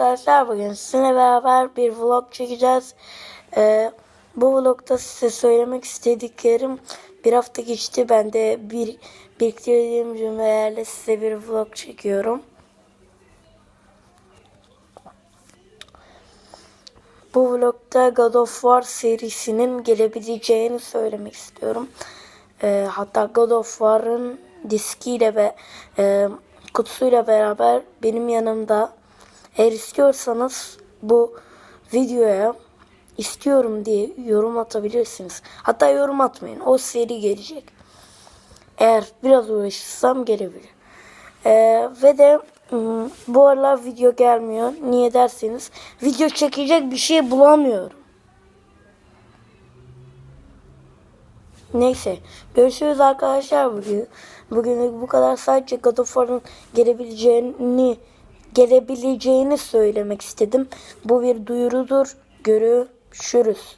arkadaşlar bugün sizinle beraber bir vlog çekeceğiz. Ee, bu vlogda size söylemek istediklerim bir hafta geçti. Ben de bir biriktirdiğim cümlelerle size bir vlog çekiyorum. Bu vlogda God of War serisinin gelebileceğini söylemek istiyorum. Ee, hatta God of War'ın diskiyle ve e, kutusuyla beraber benim yanımda eğer istiyorsanız bu videoya istiyorum diye yorum atabilirsiniz. Hatta yorum atmayın. O seri gelecek. Eğer biraz uğraşırsam gelebilir. Ee, ve de ım, bu aralar video gelmiyor. Niye derseniz video çekecek bir şey bulamıyorum. Neyse. Görüşürüz arkadaşlar bugün. Bugünlük bu kadar. Sadece God of War'ın gelebileceğini gelebileceğini söylemek istedim. Bu bir duyurudur. Görüşürüz.